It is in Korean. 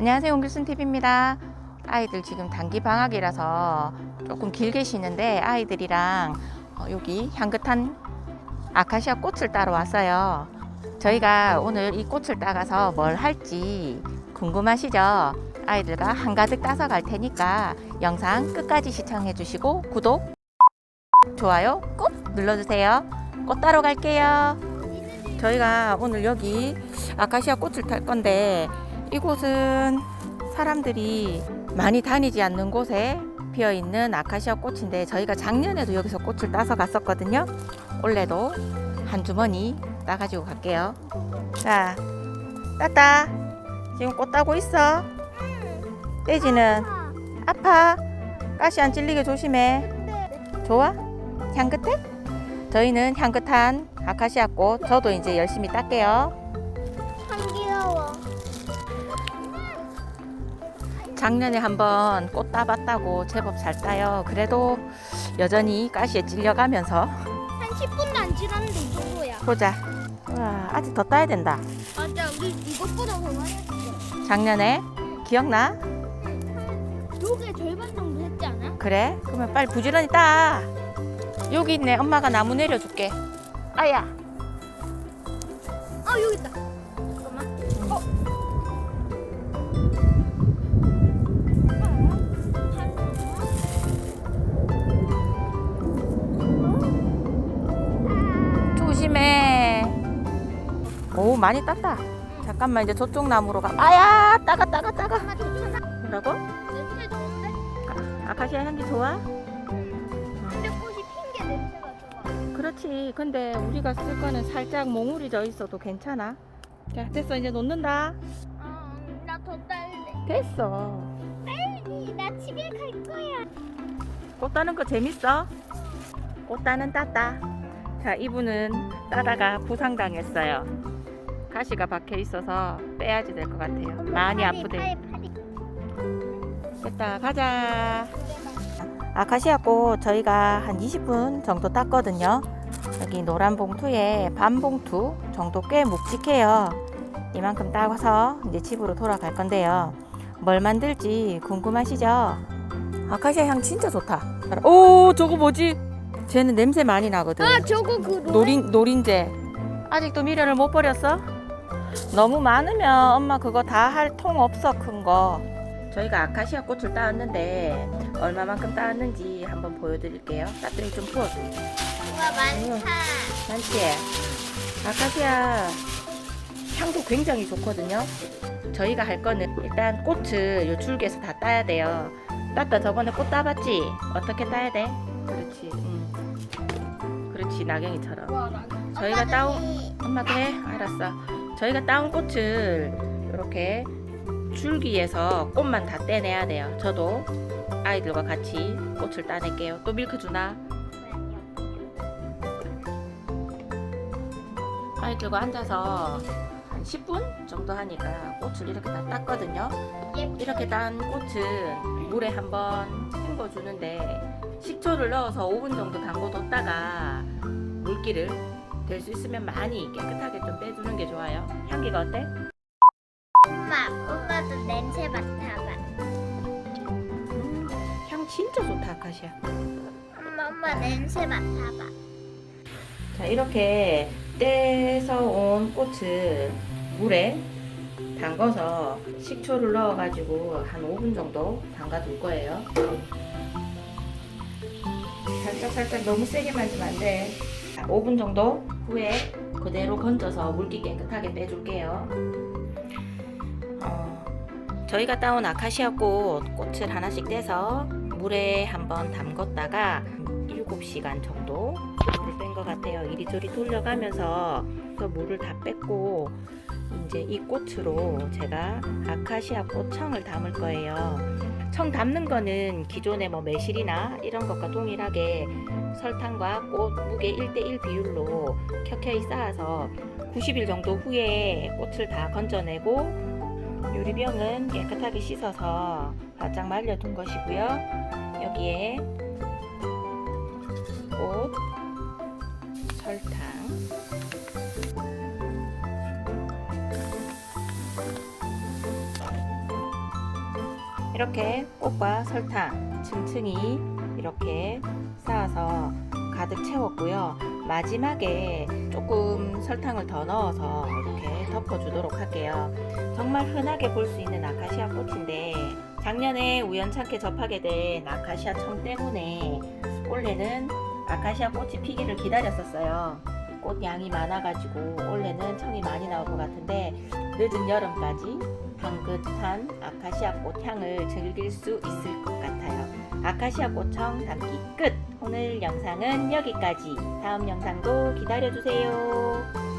안녕하세요. 옹길순 TV입니다. 아이들 지금 단기 방학이라서 조금 길게 쉬는데 아이들이랑 어, 여기 향긋한 아카시아 꽃을 따러 왔어요. 저희가 오늘 이 꽃을 따가서 뭘 할지 궁금하시죠? 아이들과 한가득 따서 갈 테니까 영상 끝까지 시청해 주시고 구독, 좋아요 꼭 눌러주세요. 꽃 따러 갈게요. 저희가 오늘 여기 아카시아 꽃을 탈 건데 이곳은 사람들이 많이 다니지 않는 곳에 피어 있는 아카시아 꽃인데 저희가 작년에도 여기서 꽃을 따서 갔었거든요. 올해도 한 주머니 따가지고 갈게요. 자, 따따. 지금 꽃 따고 있어. 떼지는 아파. 가시 안 찔리게 조심해. 좋아? 향긋해? 저희는 향긋한 아카시아 꽃. 저도 이제 열심히 딸게요. 작년에 한번 꽃 따봤다고 제법 잘 따요. 그래도 여전히 가시에 찔려가면서 한 10분도 안 지났는데 이 정도야. 보자. 와, 아직 더 따야 된다. 맞아, 우리 이것보다 더 많이 했어. 작년에 기억나? 요게 절반 정도 했지 않아? 그래? 그러면 빨리 부지런히 따. 여기 있네. 엄마가 나무 내려줄게. 아야. 아 여기 있다. 잠깐만. 어. 많이 땄다. 잠깐만 이제 저쪽 나무로 가. 아야, 따가 따가 따가. 뭐라고? 냄새 좋은데? 아카시아 향기 좋아? 근데 꽃이 핀게 냄새가 좋아. 그렇지. 근데 우리가 쓸 거는 살짝 몽울이 져 있어도 괜찮아. 자, 됐어. 이제 놓는다. 아, 나더 딸래. 됐어. 빨리, 나 집에 갈 거야. 꽃 따는 거 재밌어? 꽃 따는 따따. 자, 이분은 따다가 부상당했어요. 가시가 박혀 있어서 빼야지 될 것 같아요. 많이 아프대. 됐다. 가자. 아카시아 꽃 저희가 한 20분 정도 땄거든요. 여기 노란 봉투에 반 봉투 정도 꽤 묵직해요. 이만큼 따서 이제 집으로 돌아갈 건데요. 뭘 만들지 궁금하시죠? 아카시아 향 진짜 좋다. 오, 저거 뭐지? 쟤는 냄새 많이 나거든. 아, 저거 그. 노린 노린재. 아직도 미련을 못 버렸어? 너무 많으면 엄마 그거 다 할 통 없어 큰 거. 저희가 아카시아 꽃을 따왔는데 얼마만큼 따왔는지 한번 보여드릴게요. 따뜻히 좀 부어줘. 우와, 많다. 많지? 아카시아 향도 굉장히 좋거든요. 저희가 할 거는 일단 꽃을 요 줄기에서 다 따야 돼요. 따따 저번에 꽃 따봤지? 어떻게 따야 돼? 그렇지. 음. 그렇지 나경이처럼. 저희가 따온 엄마 그래 알았어 저희가 따온 꽃을 이렇게 줄기에서 꽃만 다 떼내야 돼요. 저도 아이들과 같이 꽃을 따낼게요. 또 밀크 주나? 아이들과 앉아서 한 10분 정도 하니까 꽃을 이렇게 다 땄거든요. 이렇게 딴 꽃은 물에 한번 헹궈 주는데 식초를 넣어서 5분 정도 담궈뒀다가 물기를 될 수 있으면 많이 깨끗하게 좀 빼주는 게 좋아요. 향기가 어때? 엄마, 오빠도 냄새 맡아봐. 음, 향 진짜 좋다, 아카시아. 엄마, 엄마 냄새 맡아봐. 자, 이렇게 떼서 온 꽃을 물에 담궈서 식초를 넣어가지고 한 5분 정도 담가둘 거예요. 살짝 살짝 너무 세게 만지면 안 돼. 5분 정도 후에 그대로 건져서 물기 깨끗하게 빼줄게요. 어, 저희가 따온 아카시아 꽃 꽃을 하나씩 떼서 물에 한번 담궜다가 7시간 정도 물을 뺀 것 같아요. 이리저리 돌려가면서 그 물을 다 뺐고 이제 이 꽃으로 제가 아카시아 꽃 청을 담을 거예요. 청 담는 거는 기존의 뭐 매실이나 이런 것과 동일하게 설탕과 꽃 무게 1대1 비율로 켜켜이 쌓아서 90일 정도 후에 꽃을 다 건져내고 유리병은 깨끗하게 씻어서 바짝 말려둔 것이고요. 여기에 꽃, 설탕, 이렇게 꽃과 설탕 층층이 이렇게 쌓아서 가득 채웠고요. 마지막에 조금 설탕을 더 넣어서 이렇게 덮어주도록 할게요. 정말 흔하게 볼 수 있는 아카시아 꽃인데 작년에 우연찮게 접하게 된 아카시아 청 때문에 올해는 아카시아 꽃이 피기를 기다렸었어요. 꽃 양이 많아가지고 올해는 청이 많이 나올 것 같은데 늦은 여름까지 향긋한 아카시아 꽃 향을 즐길 수 있을 것 같아요. 아카시아 꽃청 담기 끝! 오늘 영상은 여기까지. 다음 영상도 기다려주세요.